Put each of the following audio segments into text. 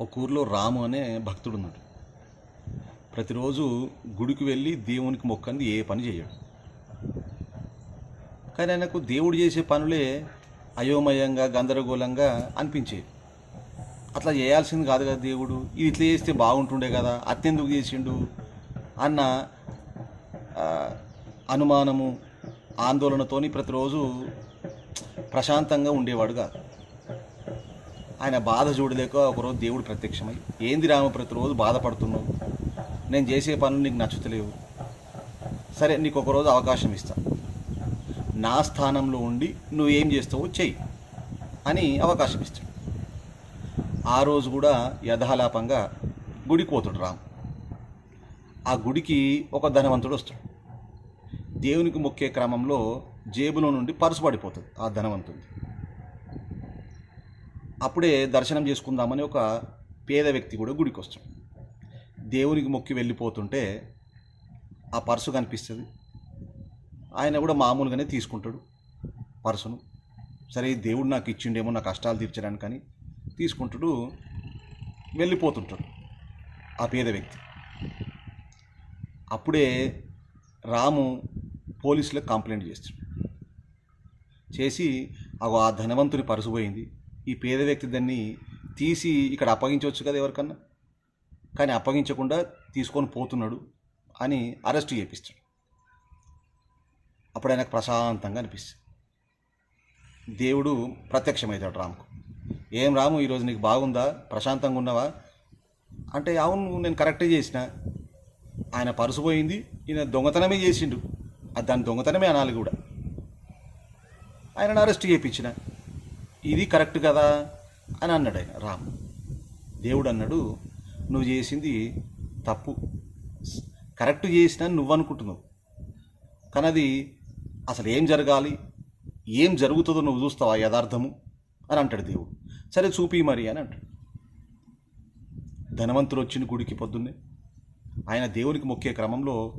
ఒక ఊర్లో రాము అనే భక్తుడు ఉన్నాడు ప్రతిరోజు గుడికి వెళ్ళి దేవునికి మొక్కంది ఏ పని చేయడు. కానీ ఆయనకు దేవుడు చేసే పనులే అయోమయంగా గందరగోళంగా అనిపించేవి. అట్లా చేయాల్సింది కాదు కదా దేవుడు ఇది ఇట్లా చేస్తే బాగుంటుండే కదా అత్యెందుకు చేసిండు అన్న అనుమానము ఆందోళనతోని ప్రతిరోజు ప్రశాంతంగా ఉండేవాడు కాదు. ఆయన బాధ చూడలేక ఒకరోజు దేవుడు ప్రత్యక్షమై ఏంది రామ ప్రతిరోజు బాధపడుతున్నావు? నేను చేసే పనులు నీకు నచ్చుతలేవు. సరే నీకు ఒకరోజు అవకాశం ఇస్తా. నా స్థానంలో ఉండి నువ్వేం చేస్తావో చెయ్యి అని అవకాశం ఇస్తాడు. ఆ రోజు కూడా యథాలాపంగా గుడికి పోతాడు రాము. ఆ గుడికి ఒక ధనవంతుడు వస్తాడు. దేవునికి మొక్కే క్రమంలో జేబులో నుండి పరుసు పడిపోతుంది ఆ ధనవంతుడి అప్పుడే దర్శనం చేసుకుందామని ఒక పేద వ్యక్తి కూడా గుడికి వస్తాడు దేవునికి మొక్కి వెళ్ళిపోతుంటే ఆ పర్సు కనిపిస్తుంది. ఆయన కూడా మామూలుగానే తీసుకుంటాడు పర్సును. సరే ఈ దేవుడు నాకు ఇచ్చిండేమో నా కష్టాలు తీర్చడానికి అని తీసుకుంటాడు వెళ్ళిపోతుంటాడు ఆ పేద వ్యక్తి. అప్పుడే రాము పోలీసులకు కంప్లైంట్ చేస్తాడు. చేసి అగో ఆ ధనవంతుని పరుసు పోయింది. ఈ పేద వ్యక్తి దాన్ని తీసి ఇక్కడ అప్పగించవచ్చు కదా ఎవరికన్నా? కానీ అప్పగించకుండా తీసుకొని పోతున్నాడు అని అరెస్ట్ చేపిస్తాడు. అప్పుడు ఆయనకు ప్రశాంతంగా అనిపిస్తుంది. దేవుడు ప్రత్యక్షమవుతాడు రాముకు. ఏం రాము ఈరోజు నీకు బాగుందా? ప్రశాంతంగా ఉన్నావా? అంటే అవును నేను కరెక్టే చేసిన. ఆయన పరుసు పోయింది ఈయన దొంగతనమే చేసిండు. అది దాని దొంగతనమే అనాలి కూడా. ఆయనను అరెస్ట్ చేయించిన. ఇది కరెక్ట్ కదా? అని అన్నాడు ఆయన. రాము. దేవుడు అన్నాడు నువ్వు చేసింది తప్పు. కరెక్ట్ చేసినా నువ్వు అనుకుంటున్నావు. కానీ అది అసలు ఏం జరగాలి? ఏం జరుగుతుందో నువ్వు చూస్తావా యథార్థము? అని అంటాడు దేవుడు. సరే చూపి మరి అని అంటాడు. ధనవంతుడు వచ్చిన గుడికి పొద్దున్నే ఆయన దేవునికి మొక్కే క్రమంలో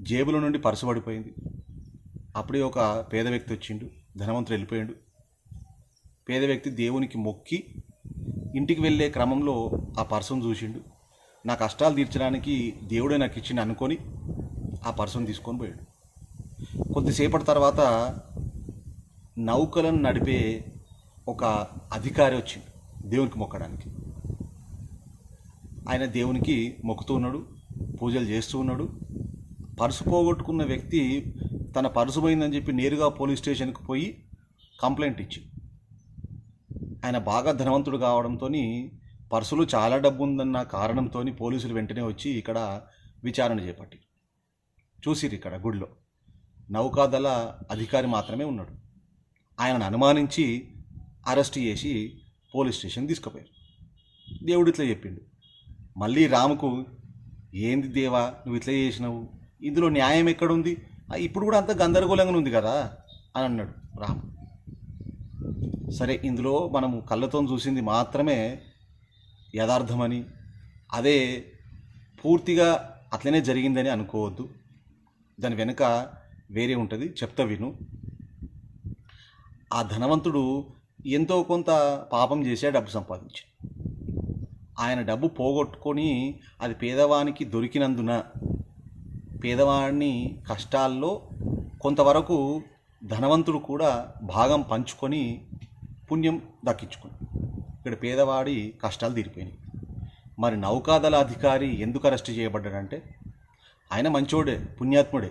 జేబుల నుండి పరసబడిపోయింది. అప్పుడే ఒక పేద వ్యక్తి వచ్చిండు ధనవంతుడు వెళ్ళిపోయాడు. పేద వ్యక్తి దేవునికి మొక్కి ఇంటికి వెళ్ళే క్రమంలో ఆ పర్సన్ చూసిండు. నా కష్టాలు తీర్చడానికి దేవుడే నాకు ఇచ్చింది అనుకొని ఆ పర్సన్ తీసుకొని పోయాడు. కొద్దిసేపటి తర్వాత నౌకలను నడిపే ఒక అధికారి వచ్చిండు దేవునికి మొక్కడానికి. ఆయన దేవునికి మొక్కుతూ ఉన్నాడు పూజలు చేస్తూ ఉన్నాడు. పర్సు పోగొట్టుకున్న వ్యక్తి తన పర్సు పోయిందని చెప్పి నేరుగా పోలీస్ స్టేషన్కి పోయి కంప్లైంట్ ఇచ్చింది ఆయన బాగా ధనవంతుడు కావడంతో పర్సులో చాలా డబ్బు ఉందన్న కారణంతో పోలీసులు వెంటనే వచ్చి ఇక్కడ విచారణ చేపట్టి. చూసిరు ఇక్కడ గుడిలో. నౌకాదళ అధికారి మాత్రమే ఉన్నాడు. ఆయనను అనుమానించి అరెస్ట్ చేసి పోలీస్ స్టేషన్ తీసుకుపోయారు. దేవుడు ఇట్లా చెప్పిండు. మళ్ళీ రాముకు ఏంది దేవా నువ్వు ఇట్లా చేసినావు? ఇందులో న్యాయం ఎక్కడుంది? ఇప్పుడు కూడా అంత గందరగోళంగా ఉంది కదా? అని అన్నాడు రాము. సరే ఇందులో మనము కళ్ళతో చూసింది మాత్రమే యథార్థమని అదే పూర్తిగా అట్లనే జరిగిందని అనుకోవద్దు. దాని వెనుక వేరే ఉంటుంది చెప్తా విను. ఆ ధనవంతుడు ఎంతో కొంత పాపం చేసే డబ్బు సంపాదించి ఆయన డబ్బు పోగొట్టుకొని అది పేదవానికి దొరికినందున పేదవాడిని కష్టాల్లో కొంతవరకు ధనవంతుడు కూడా భాగం పంచుకొని పుణ్యం దక్కించుకుని ఇక్కడ పేదవాడి కష్టాలు తీరిపోయినాయి. మరి నౌకాదళ అధికారి ఎందుకు అరెస్ట్ చేయబడ్డాడంటే ఆయన మంచోడే పుణ్యాత్ముడే.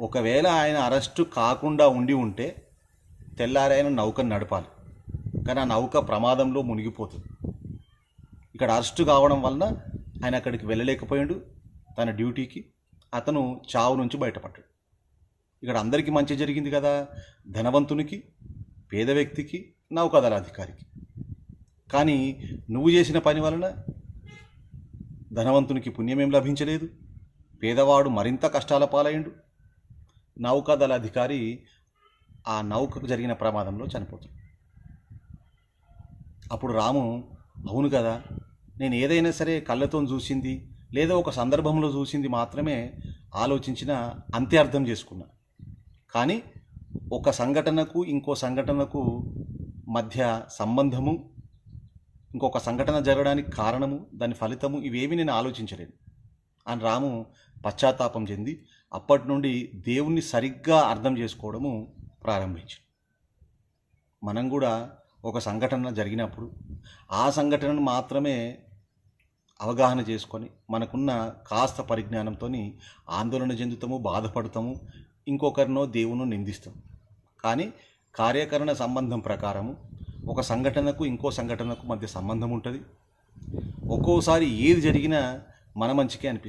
ఒకవేళ ఆయన అరెస్టు కాకుండా ఉండి ఉంటే తెల్లారైన నౌకను నడపాలి. కానీ ఆ నౌక ప్రమాదంలో మునిగిపోతుంది. ఇక్కడ అరెస్టు కావడం వలన ఆయన అక్కడికి వెళ్ళలేకపోయాడు. తన డ్యూటీకి అతను చావు నుంచి బయటపడ్డాడు. ఇక్కడ అందరికీ మంచి జరిగింది కదా. ధనవంతునికి పేద వ్యక్తికి నౌకాదళ అధికారికి కానీ నువ్వు చేసిన పని వలన ధనవంతునికి పుణ్యమేం లభించలేదు. పేదవాడు మరింత కష్టాల పాలయ్యిండు నౌకాదళ అధికారి ఆ నౌకకు జరిగిన ప్రమాదంలో చనిపోతాడు. అప్పుడు రాము అవును కదా నేను ఏదైనా సరే కళ్ళతో చూసింది లేదా ఒక సందర్భంలో చూసింది మాత్రమే ఆలోచించిన అంతే అర్థం చేసుకున్నా. కానీ ఒక సంఘటనకు ఇంకో సంఘటనకు మధ్య సంబంధము ఇంకొక సంఘటన జరగడానికి కారణము దాని ఫలితము ఇవేమి నేను ఆలోచించలేను అని రాము పశ్చాత్తాపం చెంది అప్పటి నుండి దేవుణ్ణి సరిగ్గా అర్థం చేసుకోవడము ప్రారంభించి మనం కూడా ఒక సంఘటన జరిగినప్పుడు ఆ సంఘటనను మాత్రమే అవగాహన చేసుకొని మనకున్న కాస్త పరిజ్ఞానంతో ఆందోళన చెందుతాము బాధపడతాము ఇంకొకరినో దేవునో నిందిస్తాం కానీ కార్యకరణ సంబంధం ప్రకారము ఒక సంఘటనకు ఇంకో సంఘటనకు మధ్య సంబంధం ఉంటుంది. ఒక్కోసారి ఏది జరిగినా మన మంచికే అనిపిస్తుంది.